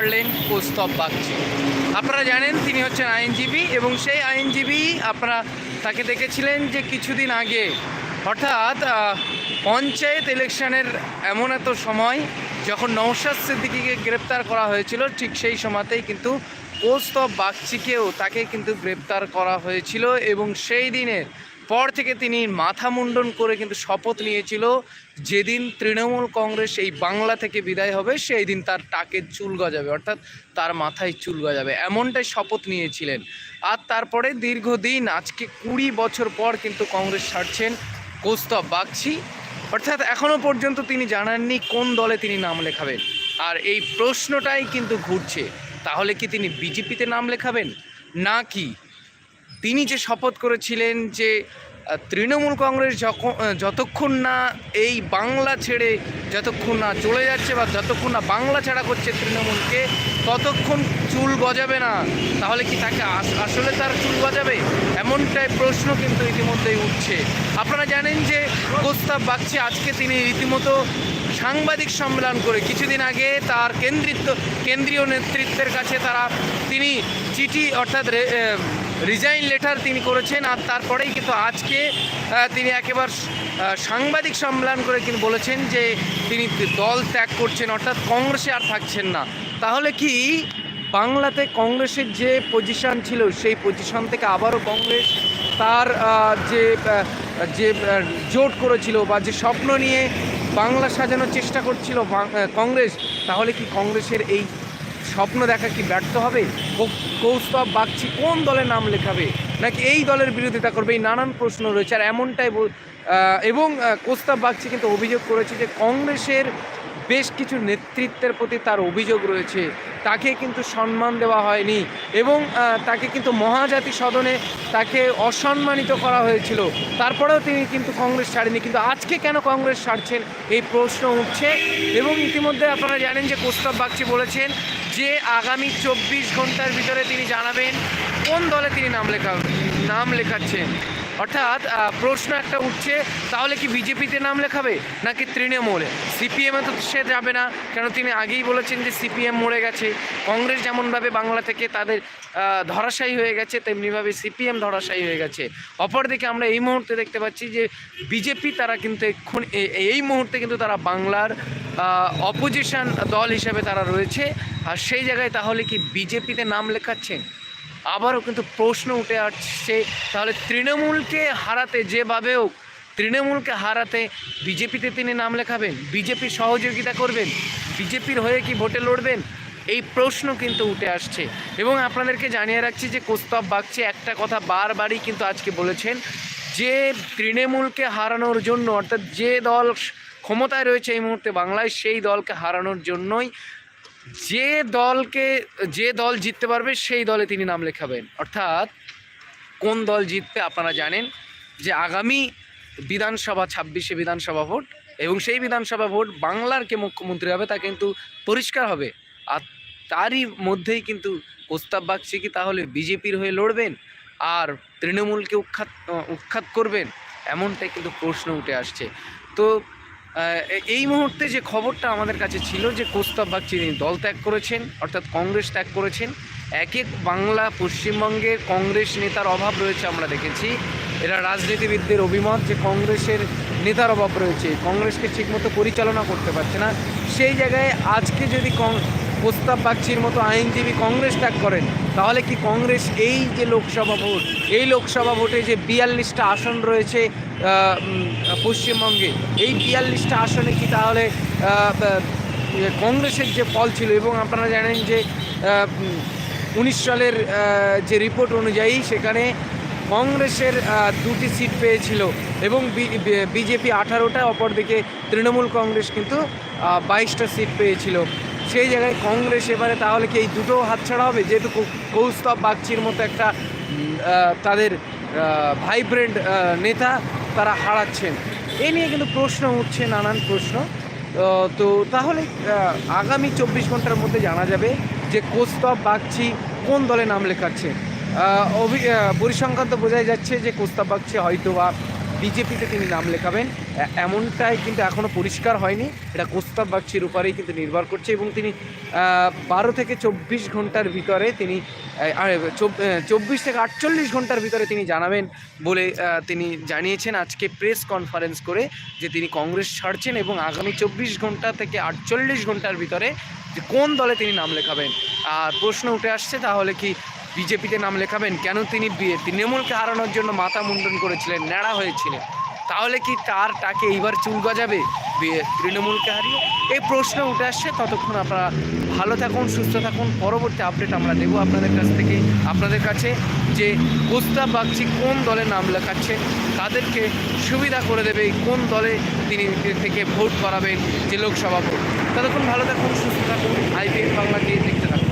পারলেন কৌস্তব বাগচি আপনারা জানেন, তিনি হচ্ছেন আইনজীবী এবং সেই আইনজীবী আপনারা তাকে দেখেছিলেন যে কিছুদিন আগে। অর্থাৎ পঞ্চায়েত ইলেকশনের এমন এত সময় যখন নৌশাদ সিদ্দিকিকে গ্রেপ্তার করা হয়েছিল, ঠিক সেই সময়তেই কিন্তু কৌস্তব বাগচিকেও তাকে কিন্তু গ্রেপ্তার করা হয়েছিল এবং সেই দিনের পর থেকে তিনি মাথা মুন্ডন করে কিন্তু শপথ নিয়েছিল, যেদিন তৃণমূল কংগ্রেস এই বাংলা থেকে বিদায় হবে, সেই দিন তার টাকে চুল গজাবে, অর্থাৎ তার মাথায় চুল গজাবে। এমনটাই শপথ নিয়েছিলেন। আর তারপরে দীর্ঘদিন, আজকে কুড়ি বছর পর কিন্তু কংগ্রেস ছাড়ছেন কৌস্তব বাগচি। অর্থাৎ এখনও পর্যন্ত তিনি জানাননি কোন দলে তিনি নাম লেখাবেন। আর এই প্রশ্নটাই কিন্তু ঘুরছে, তাহলে কি তিনি বিজেপিতে নাম লেখাবেন? না কি তিনি যে শপথ করেছিলেন যে তৃণমূল কংগ্রেস যখন যতক্ষণ না এই বাংলা ছেড়ে যতক্ষণ না চলে যাচ্ছে বা যতক্ষণ না বাংলা ছাড়া করছে তৃণমূলকে, ততক্ষণ চুল গজাবে না। তাহলে কি তাকে আস- আসলে তার চুল গজাবে? এমনটাই প্রশ্ন কিন্তু ইতিমধ্যেই উঠছে। আপনারা জানেন যে প্রস্তাব বাগচি, আজকে তিনি রীতিমতো সাংবাদিক সম্মেলন করে কিছুদিন আগে তার কেন্দ্রিত্ব, কেন্দ্রীয় নেতৃত্বের কাছে তারা তিনি চিঠি, অর্থাৎ রিজাইন লেটার তিনি করেছেন আর তারপরেই কিন্তু আজকে তিনি একেবারে সাংবাদিক সম্মেলন করে কিন্তু বলেছেন যে তিনি দল ত্যাগ করছেন, অর্থাৎ কংগ্রেসে আর থাকছেন না। তাহলে কি বাংলাতে কংগ্রেসের যে পজিশন ছিল, সেই পজিশন থেকে আবারও কংগ্রেস তার যে যে জোট করেছিল বা যে স্বপ্ন নিয়ে বাংলা সাজানোর চেষ্টা করছিল কংগ্রেস, তাহলে কি কংগ্রেসের এই স্বপ্ন দেখা কি ব্যর্থ হবে? কৌস্তব বাগচি কোন দলে নাম লেখাবে? নাকি এই দলের বিরোধিতা করবে? এই নানান প্রশ্ন রয়েছে। আর এমনটাই এবং কৌস্তব বাগচি কিন্তু অভিযোগ করেছে যে কংগ্রেসের বেশ কিছু নেতৃত্বের প্রতি তার অভিযোগ রয়েছে। তাকে কিন্তু সম্মান দেওয়া হয়নি এবং তাকে কিন্তু মহাজাতি সদনে তাকে অসম্মানিত করা হয়েছিল। তারপরেও তিনি কিন্তু কংগ্রেস ছাড়েনি। কিন্তু আজকে কেন কংগ্রেস ছাড়ছেন? এই প্রশ্ন উঠছে। এবং ইতিমধ্যে আপনারা জানেন যে কোস্তব বাগচি বলেছেন যে আগামী চব্বিশ ঘণ্টার ভিতরে তিনি জানাবেন কোন দলে তিনি নাম লেখা নাম লেখাচ্ছেন? অর্থাৎ প্রশ্ন একটা উঠছে, তাহলে কি বিজেপিতে নাম লেখাবে? নাকি তৃণমূলে? সিপিএমে তো সে যাবে না, কেন তিনি আগেই বলেছেন যে সিপিএম মরে গেছে। কংগ্রেস যেমনভাবে বাংলা থেকে তাদের ধরাশায়ী হয়ে গেছে, তেমনিভাবে সিপিএম ধরাশায়ী হয়ে গেছে। অপরদিকে আমরা এই মুহূর্তে দেখতে পাচ্ছি যে বিজেপি তারা কিন্তু এক্ষুন এ- এই মুহূর্তে কিন্তু তারা বাংলার অপোজিশন দল হিসেবে তারা রয়েছে। আর সেই জায়গায় তাহলে কি বিজেপিতে নাম লেখাচ্ছেন? আবারও কিন্তু প্রশ্ন উঠে আসছে, তাহলে তৃণমূলকে হারাতে যেভাবে হোক, তৃণমূলকে হারাতে বিজেপিতে তিনি নাম লেখাবেন বিজেপি সহযোগিতা করবেন, বিজেপির হয়ে কি ভোটে লড়বেন, এই প্রশ্ন কিন্তু উঠে আসছে। এবং আপনাদেরকে জানিয়ে রাখছি যে কোস্তব বাগচি একটা কথা বারবারই কিন্তু আজকে বলেছেন, যে তৃণমূলকে হারানোর জন্য, অর্থাৎ যে দল ক্ষমতায় রয়েছে এই মুহূর্তে বাংলায়, সেই দলকে হারানোর জন্যই যে দলকে, যে দল জিততে পারবে, সেই দলে তিনি নাম লেখাবেন। অর্থাৎ, কোন দল জিতবে আপনারা জানেন যে আগামী বিধানসভা, ছাব্বিশে বিধানসভা ভোট এবং সেই বিধানসভা ভোট বাংলার কে মুখ্যমন্ত্রী হবে তা কিন্তু পরিষ্কার হবে। আর তারই মধ্যেই কিন্তু প্রস্তাব বাগচি কি তাহলে বিজেপির হয়ে লড়বেন আর তৃণমূলকে উৎখাত উৎখাত করবেন? এমনটাই কিন্তু প্রশ্ন উঠে আসছে। তো এই মুহূর্তে যে খবরটা আমাদের কাছে ছিল যে কোস্তব বাগচি তিনি দল ত্যাগ করেছেন, অর্থাৎ কংগ্রেস ত্যাগ করেছেন, এক এক বাংলা পশ্চিমবঙ্গে কংগ্রেস নেতার অভাব রয়েছে আমরা দেখেছি। এরা রাজনীতিবিদদের অভিমত যে কংগ্রেসের নেতার অভাব রয়েছে, কংগ্রেসকে ঠিকমতো পরিচালনা করতে পারছে না। সেই জায়গায় আজকে যদি কং- প্রস্তাব বাগচির মতো আইনজীবী কংগ্রেস ত্যাগ করেন তাহলে কি কংগ্রেস এই যে লোকসভা ভোট, এই লোকসভা ভোটে যে বিয়াল্লিশটা আসন রয়েছে পশ্চিমবঙ্গে, এই বিয়াল্লিশটা আসনে কি তাহলে কংগ্রেসের যে ফল ছিল এবং আপনারা জানেন যে উনিশ সালের যে রিপোর্ট অনুযায়ী সেখানে কংগ্রেসের দুটি সিট পেয়েছিল এবং বিজেপি আঠারোটা, অপরদিকে তৃণমূল কংগ্রেস কিন্তু বাইশটা সিট পেয়েছিল। সেই জায়গায় কংগ্রেস এবারে তাহলে কি এই দুটো হাতছাড়া হবে? যেহেতু কৌস্তব বাগচির মতো একটা তাদের ভাইব্রেন্ট নেতা তারা হারাচ্ছেন। এই নিয়ে কিন্তু প্রশ্ন উঠছে, নানান প্রশ্ন। তো তাহলে আগামী চব্বিশ ঘণ্টার মধ্যে জানা যাবে যে কোস্তব বাগচি কোন দলে নাম লেখাচ্ছে। অভি পরিসংখ্যান তো বোঝাই যাচ্ছে যে কোস্তব বাগচি হয়তো বা বিজেপিতে তিনি নাম লেখাবেন এমনটাই কিন্তু এখনও পরিষ্কার হয়নি। এটা কোস্তাব বাগচির উপরেই কিন্তু নির্ভর করছে এবং তিনি বারো থেকে চব্বিশ ঘণ্টার ভিতরে তিনি চব্বিশ থেকে আটচল্লিশ ঘণ্টার ভিতরে তিনি জানাবেন বলে তিনি জানিয়েছেন। আজকে প্রেস কনফারেন্স করে যে তিনি কংগ্রেস ছাড়ছেন এবং আগামী চব্বিশ ঘণ্টা থেকে আটচল্লিশ ঘণ্টার ভিতরে যে কোন দলে তিনি নাম লেখাবেন। আর প্রশ্ন উঠে আসছে, তাহলে কি বিজেপিতে নাম লেখাবেন কেন তিনি তৃণমূলকে হারানোর জন্য মাথা মুন্ডন করেছিলেন, ন্যাড়া হয়েছিলেন? তাহলে কি তার তাকে এইবার চুল গজাবে? তৃণমূলকে হারিয়ে? এই প্রশ্ন উঠে আসছে, ততক্ষণ আপনারা ভালো থাকুন, সুস্থ থাকুন। পরবর্তী আপডেট আমরা দেবো আপনাদের কাছ থেকে, আপনাদের কাছে যে প্রস্তাব বাগচি কোন দলে নাম লেখাচ্ছে, তাদেরকে সুবিধা করে দেবে, কোন দলে তিনি থেকে ভোট করাবেন যে লোকসভা ভোট। ততক্ষণ ভালো থাকুন, সুস্থ থাকুন, আইপিএল বাংলাকে দেখতে থাকুন।